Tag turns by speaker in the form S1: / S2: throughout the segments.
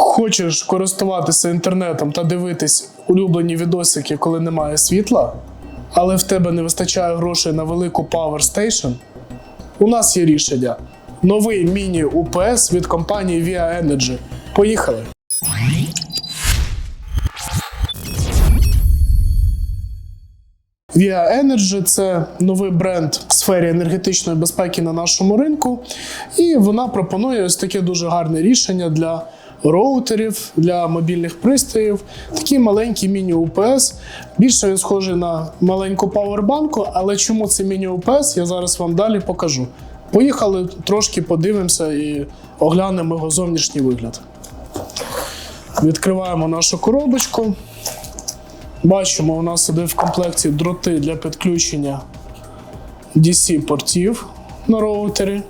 S1: Хочеш користуватися інтернетом та дивитись улюблені відосики, коли немає світла, але в тебе не вистачає грошей на велику Power Station? У нас є рішення. Новий міні-УПС від компанії Via Energy. Поїхали! Via Energy це новий бренд в сфері енергетичної безпеки на нашому ринку, і вона пропонує ось таке дуже гарне рішення для роутерів, для мобільних пристроїв. Такий маленький міні-УПС. Більше він схожий на маленьку павербанку, але чому це міні-УПС, я зараз вам далі покажу. Поїхали трошки подивимося і оглянемо його зовнішній вигляд. Відкриваємо нашу коробочку. Бачимо, у нас іде в комплекті дроти для підключення DC-портів на роутері.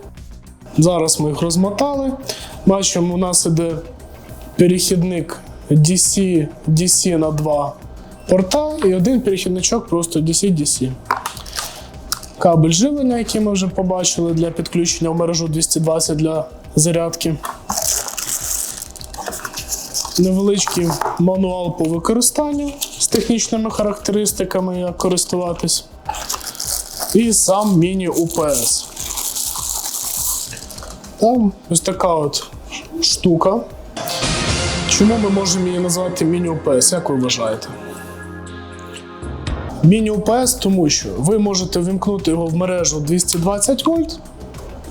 S1: Зараз ми їх розмотали. Бачимо, у нас іде перехідник DC, DC на два порта і один перехідничок просто DC-DC. Кабель живлення, який ми вже побачили для підключення в мережу 220 для зарядки. Невеличкий мануал по використанню з технічними характеристиками, як користуватись. І сам міні-УПС. Там ось така от штука. Чому ми можемо її назвати міні-УПС, як ви вважаєте? Міні-УПС, тому що ви можете вимкнути його в мережу 220 вольт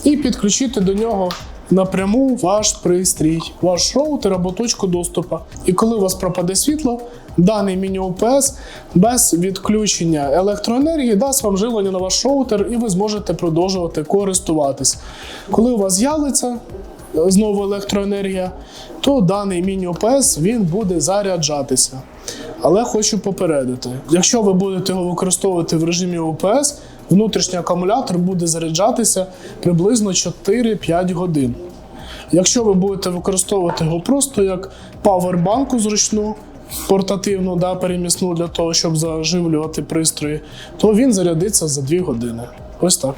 S1: і підключити до нього напряму ваш пристрій, ваш роутер або точку доступу. І коли у вас пропаде світло, даний міні-УПС без відключення електроенергії дасть вам живлення на ваш роутер, і ви зможете продовжувати користуватись. Коли у вас з'явиться знову електроенергія, то даний міні-ОПС він буде заряджатися. Але хочу попередити: якщо ви будете його використовувати в режимі ОПС, внутрішній акумулятор буде заряджатися приблизно 4-5 годин. Якщо ви будете використовувати його просто як павербанку зручну, портативну, да, перемісну для того, щоб заживлювати пристрої, то він зарядиться за 2 години. Ось так.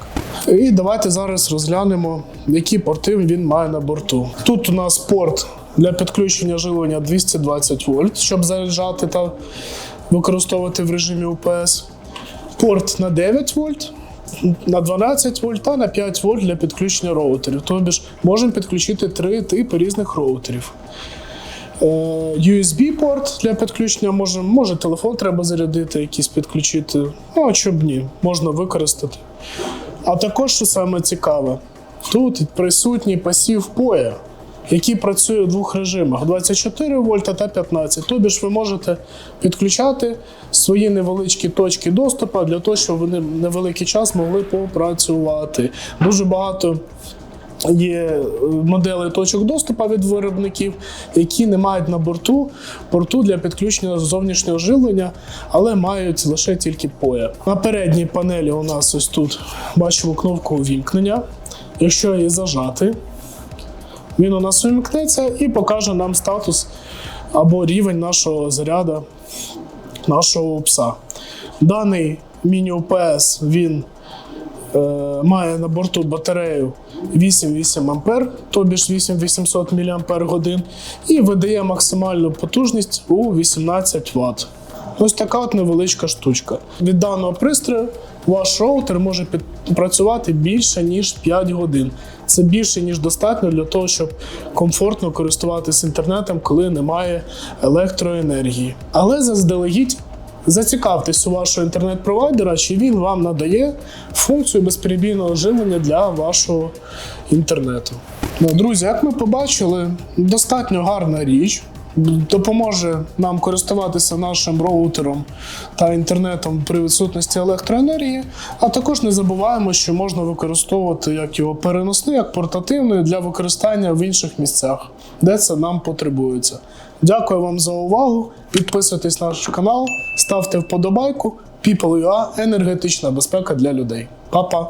S1: І давайте зараз розглянемо, які порти він має на борту. Тут у нас порт для підключення живлення 220 вольт, щоб заряджати та використовувати в режимі УПС. Порт на 9 вольт, на 12 вольт та на 5 вольт для підключення роутерів. Тобто можемо підключити три типи різних роутерів. Е, USB-порт для підключення може, може телефон треба зарядити, якийсь підключити. Ну, а чоб ні, можна використати. А також, що саме цікаве, тут присутній пасів поя, який працює в двох режимах: 24 вольта та 15. Тобі ж ви можете підключати свої невеличкі точки доступу для того, щоб вони невеликий час могли попрацювати. Дуже багато Є е, моделі точок доступу від виробників, які не мають на борту порту для підключення зовнішнього живлення, але мають лише тільки поя. На передній панелі у нас ось тут бачимо кнопку увімкнення. Якщо її зажати, він у нас увімкнеться і покаже нам статус або рівень нашого заряду, нашого пса. Даний міні-УПС він має на борту батарею 8,8 ампер, тобі ж 8800 мАч, і видає максимальну потужність у 18 Вт. Ось така от невеличка штучка. Від даного пристрою ваш роутер може працювати більше ніж 5 годин. Це більше ніж достатньо для того, щоб комфортно користуватися інтернетом, коли немає електроенергії. Але заздалегідь Зацікавтесь у вашого інтернет-провайдера, чи він вам надає функцію безперебійного живлення для вашого інтернету. Друзі, як ми побачили, достатньо гарна річ. Допоможе нам користуватися нашим роутером та інтернетом при відсутності електроенергії. А також не забуваємо, що можна використовувати як його переносний, як портативний для використання в інших місцях, де це нам потребується. Дякую вам за увагу. Підписуйтесь на наш канал, ставте вподобайку. People.ua – енергетична безпека для людей. Па-па!